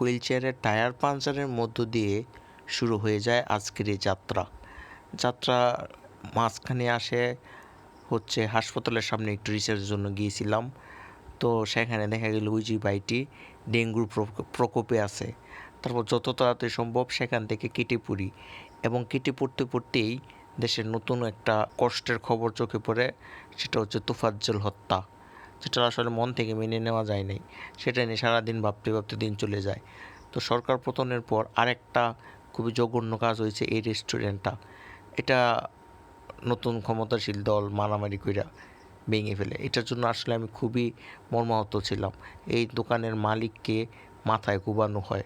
Wheel চেয়ারের tyre পাঞ্চারের মধ্য দিয়ে শুরু হয়ে যায় আজকের এই যাত্রা। যাত্রা মাঝখানে আসে, হচ্ছে হাসপাতালের সামনে একটু রিসার্চের জন্য গিয়েছিলাম। তো সেখানে দেখা গেল ওই যে ভাইটি ডেঙ্গুর প্রকো- প্রকোপে আছে। তারপর যত তাড়াতাড়ি সম্ভব সেখান থেকে কেটে পড়ি এবং কেটে পড়তে পড়তেই দেশের নতুন একটা কষ্টের খবর চোখে পড়ে, সেটা হচ্ছে তুফাজ্জল হত্যা। যেটা আসলে মন থেকে মেনে নেওয়া যায় নাই। সেটা নিয়ে সারাদিন ভাবতে ভাবতে দিন চলে যায়। তো সরকার পতনের পর আরেকটা খুবই জঘন্য কাজ হয়েছে এই রেস্টুরেন্টটা এটা নতুন ক্ষমতাশীল দল মারামারি কইরা ভেঙে ফেলে। এটার জন্য আসলে আমি খুবই মর্মাহত ছিলাম। এই দোকানের মালিককে মাথায় কুবানো হয়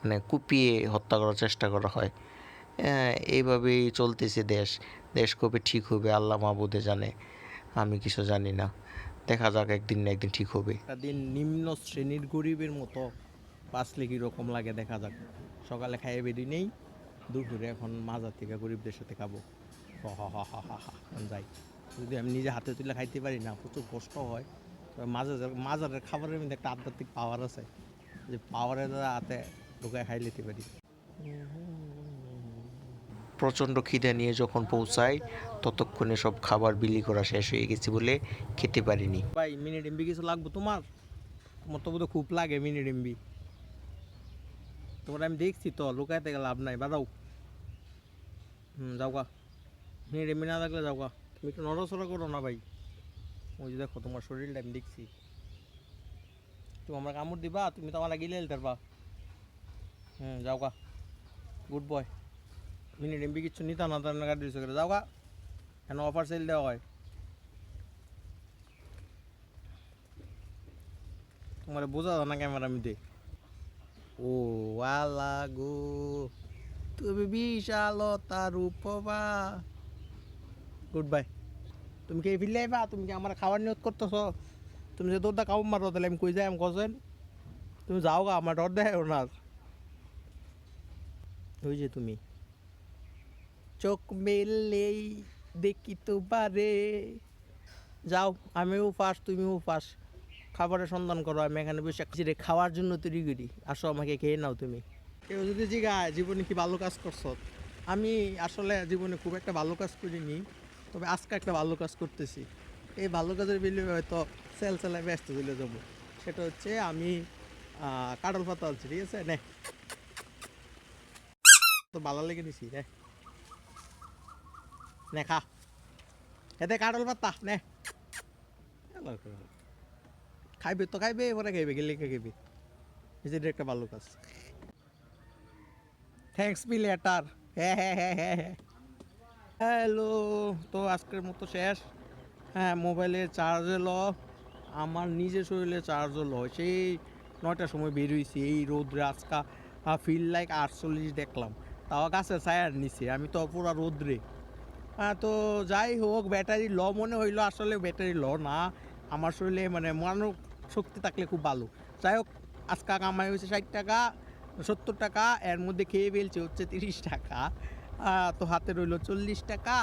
মানে কুপিয়ে হত্যা করার চেষ্টা করা হয়। হ্যাঁ, এইভাবেই চলতেছে দেশ। দেশ কবে ঠিক হবে আল্লাহ মাহবুদে জানে। আমি কিছু জানি না। দেখা যাক একদিন না একদিন ঠিক হবে। দিন নিম্ন শ্রেণির গরিবের মতো বাঁচলে কীরকম লাগে দেখা যাক। সকালে খাইয়ে বেরি নেই দুপুরে এখন মাজার থেকে গরিবদের সাথে খাব। হ হ হ হ হ হ এখন যাই। যদি আমি নিজে হাতে তুলে খাইতে পারি না প্রচুর কষ্ট হয়। তবে মাজার মাজারের খাবারের মধ্যে একটা আধ্যাত্মিক পাওয়ার আছে। যে পাওয়ারের দ্বারা হাতে ঢুকায় খাই নিতে পারি। প্রচণ্ড খিদে নিয়ে যখন পৌঁছাই ততক্ষণে সব খাবার বিলি করা শেষ হয়ে গেছে বলে খেতে পারিনি। ভাই মিনি ডিম্বি কিছু লাগবে তোমার? তোমার তো খুব লাগে মিনি ডিম্বি তোমার আমি দেখছি তো লুকাইতে গেলে লাভ নাই বাদাও হুম, যাও গা। মিনি ডিম্বি না থাকলে যাও গা। তুমি একটু নড়াচড়া করো না ভাই। ওই যে দেখো, তোমার শরীরটা আমি দেখছি। তুমি আমার কামড় দিবা, তুমি তো আমার গিলে পারবা হুম, যাও গা। Good boy. মিনি ডিম্বি কিচ্ছু নিতা না, তার গাড়ি রিক্সা করে। যাও কেন অফার সেল দেওয়া হয়। তোমার বোঝা না ক্যামেরা মধ্যে। ও ওয়ালা গো, তুমি বিশালতা রূপবা। গুড বাই তুমি কি ফিরলে আইবা? তুমি কি আমার খাবার নিয়ত করতেছ? তুমি যে দৌড়টা কাউ মারো তাহলে আমি কই যাই, আমি কছেন তুমি যাও গা, আমার ডর দেয় না। ওই যে তুমি। চোখ মেললেই দেখি তো পারে যাও, আমিও ফাঁস তুমিও ফাঁস খাবারের সন্ধান করো, আমি এখানে বসে চিরে খাওয়ার জন্য তৈরি করি। আসো, আমাকে খেয়ে নাও তুমি। কেউ যদি জিগায়, জীবনে কি ভালো কাজ করছ? আমি আসলে জীবনে খুব একটা ভালো কাজ করিনি, তবে আজকে একটা ভালো কাজ করতেছি। এই ভালো কাজের বিনিময়ে হয়তো সেল সেলায় ব্যস্ত চলে যাব। সেটা হচ্ছে আমি কাঁঠাল পাতা আনছি, ঠিক আছে? নে। তো ভালো লেগে নিছি, নে। নে, খা। এতে কাঁঠাল পাতা নে। এলো। খাইবে, তো খাইবে পরে খাইবে গেলে খাইবে। নিজের একটা ভালো কাজ। থ্যাঙ্কস বি লেটার হ্যাঁ হ্যাঁ হ্যাঁ হ্যাঁ হ্যাঁ হ্যালো তো আজকের মতো শেষ। হ্যাঁ মোবাইলে চার্জ এলো। আমার নিজের শরীরে চার্জ হলো সেই নয়টার সময় বের হয়েছি এই রোদ্রে আজকা ফিল লাইক আটচল্লিশ দেখলাম। তাও গাছে ছায়ার নিচে। আমি তো পুরো রোদ্রে। তো যাই হোক, ব্যাটারি ল মনে হইল, আসলে ব্যাটারি ল না। আমার শরীরে মানে মানব শক্তি থাকলে খুব ভালো। যাই হোক, আজকা কামাই হয়েছে ষাট টাকা, সত্তর টাকা, এর মধ্যে খেয়ে ফেলছে হচ্ছে তিরিশ টাকা। তো হাতে রইল চল্লিশ টাকা।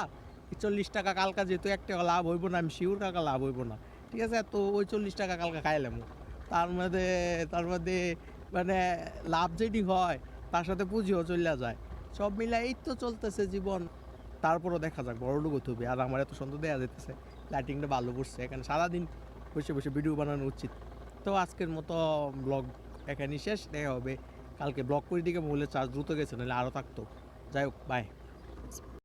চল্লিশ টাকা কালকা যেহেতু এক টাকা লাভ হইব না, আমি শিওর কালকা লাভ হইব না। ঠিক আছে? তো ওই চল্লিশ টাকা কালকা খাইলাম। তার মধ্যে তার মধ্যে মানে লাভ যেটি হয়, তার সাথে পুঁজিও চলে যায়। সব মিলে এই তো চলতেছে জীবন। তারপরও দেখা যাক, বড় লোক হতে হবে। আর আমার এত সুন্দর দেওয়া যেতেছে লাইটিংটা ভালো পড়ছে এখানে সারাদিন বসে বসে ভিডিও বানানো উচিত। তো আজকের মতো ব্লগ এখানেই শেষ, দেখা হবে। কালকে ব্লগ করে দিকে মোবাইলের চার্জ দ্রুত গেছে, নাহলে আরও থাকতো। যাই হোক বাই